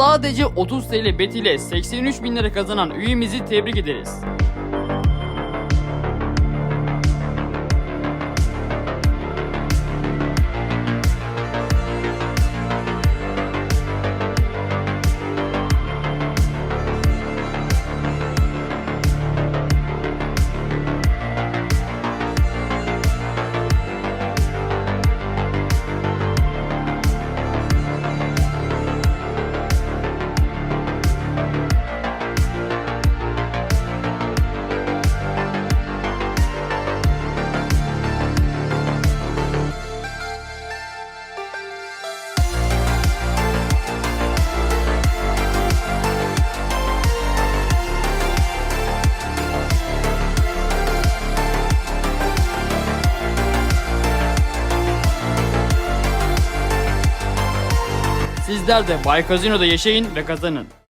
Sadece 30 TL bet ile 83 bin lira kazanan üyemizi tebrik ederiz. Sizler de Bay Casino'da yaşayın ve kazanın.